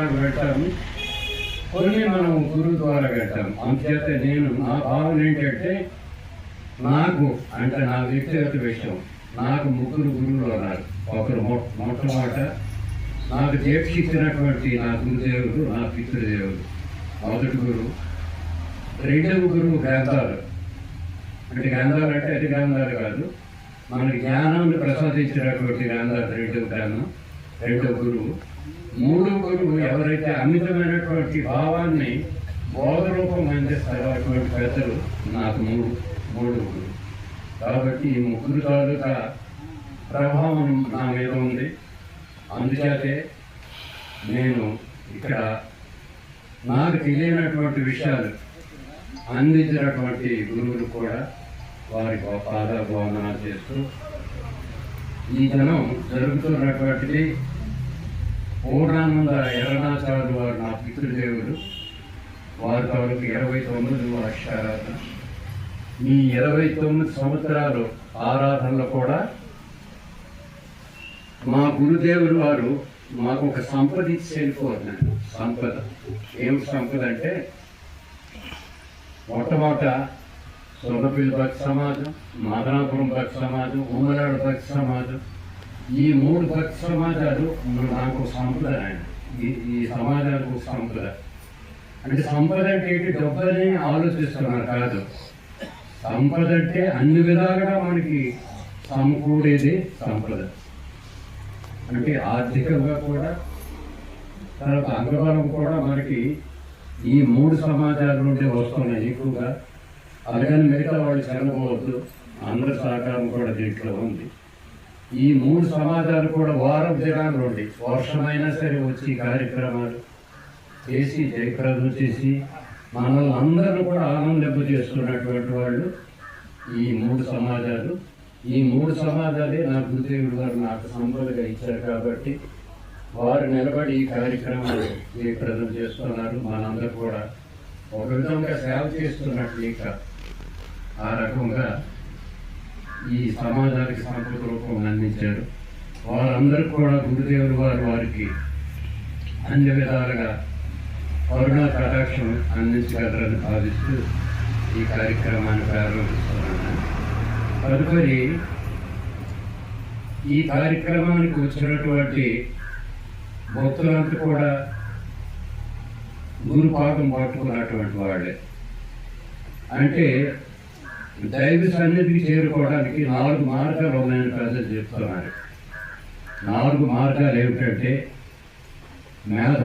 పెట్టాము కొన్ని మనం గురువు ద్వారా పెట్టాం అందుచేత నేను నా భావన ఏంటంటే నాకు అంటే నా వ్యక్తిగత విషయం. నాకు ముగ్గురు గురువులు ఉన్నారు. ఒకరు మొట్టమొదట నాకు దీక్ష ఇచ్చినటువంటి నా గురుదేవుడు నా పితృదేవుడు. మొదటి గురువు. రెండవ గురువు గ్రంథాలు. అంటే గ్రంథాలు అంటే అది గ్రంథాలు కాదు. మనకి జ్ఞానాన్ని ప్రసాదించినటువంటి గ్రంథాలు రెండవ గ్రంథం. రెండవ గురువు మూడో గురువు ఎవరైతే అమితమైనటువంటి భావాన్ని బోధరూపం అందిస్తారో అటువంటి పెద్దలు నాకు మూడు మూడు గురువు కాబట్టి ఈ ముగ్గురు తాలూకా ప్రభావం నా మీద ఉంది. అందుచేతే నేను ఇక్కడ నాకు తెలియనటువంటి విషయాలు అందించినటువంటి గురువులు కూడా వారి పాద భవనాలు చేస్తూ ఈ దినం జరుగుతున్నటువంటిది పూర్ణానంద ఎర్రనాచార్యులు వారు నా పితృదేవుడు వారి తాలూకు ఇరవై తొమ్మిది అక్షరాధన ఈ ఇరవై తొమ్మిది సంవత్సరాలు ఆరాధనలో కూడా మా గురుదేవుడు వారు మాకు ఒక సంపద ఇచ్చి వెళ్ళిపోతున్నాను సంపద. ఏం సంపద అంటే మొట్టమొదట సొంతపల్లి భక్తి సమాజం మాదనాపురం భక్తి సమాజం ఉమ్మలాడు భక్తి సమాజం. ఈ మూడు భక్తి సమాజాలు నాకు సంపద ఈ ఈ సమాజాలకు ఒక సంపద అంటే సంపద అంటే ఏంటి? డబ్బని ఆలోచిస్తున్నారు కాదు. సంపద అంటే అన్ని విధాలుగా మనకి సమకూడేది సంపద అంటే ఆర్థికంగా కూడా తర్వాత అంగబలం కూడా మనకి ఈ మూడు సమాజాల నుండి వస్తున్నాయి ఎక్కువగా. అలాగని మిగతా వాళ్ళు చెరగవద్దు అందరి సహకారం కూడా దీంట్లో ఉంది. ఈ మూడు సమాజాలు కూడా వారం దినాల ఉండి వర్షమైనా సరే వచ్చి ఈ కార్యక్రమాలు చేసి జయప్రదం చేసి మనల్ని అందరూ కూడా ఆనందింప చేస్తున్నటువంటి వాళ్ళు ఈ మూడు సమాజాలు. ఈ మూడు సమాజాలే నా గురుదేవుడు గారు నాకు సంపదగా ఇచ్చారు కాబట్టి వారు నిలబడి ఈ కార్యక్రమాలు జయప్రదం చేస్తున్నారు. మనందరూ కూడా ఒక విధంగా సేవ చేస్తున్నట్లు ఇంకా ఆ రకంగా ఈ సమాజానికి సంపద రూపం అందించారు వారందరూ కూడా గురుదేవులు వారు వారికి అన్ని విధాలుగా కరుణా కటాక్షం అందించగలరని భావిస్తూ ఈ కార్యక్రమాన్ని ప్రారంభిస్తున్నాను. తదుపరి ఈ కార్యక్రమానికి వచ్చినటువంటి భక్తులంతా కూడా గురుపాదం పట్టుకున్నటువంటి వాళ్ళే. అంటే దైవ సన్నిధికి చేరుకోవడానికి నాలుగు మార్గాలు ఉన్నాయని ప్రజలు చెప్తున్నారు. నాలుగు మార్గాలు ఏమిటంటే మేధ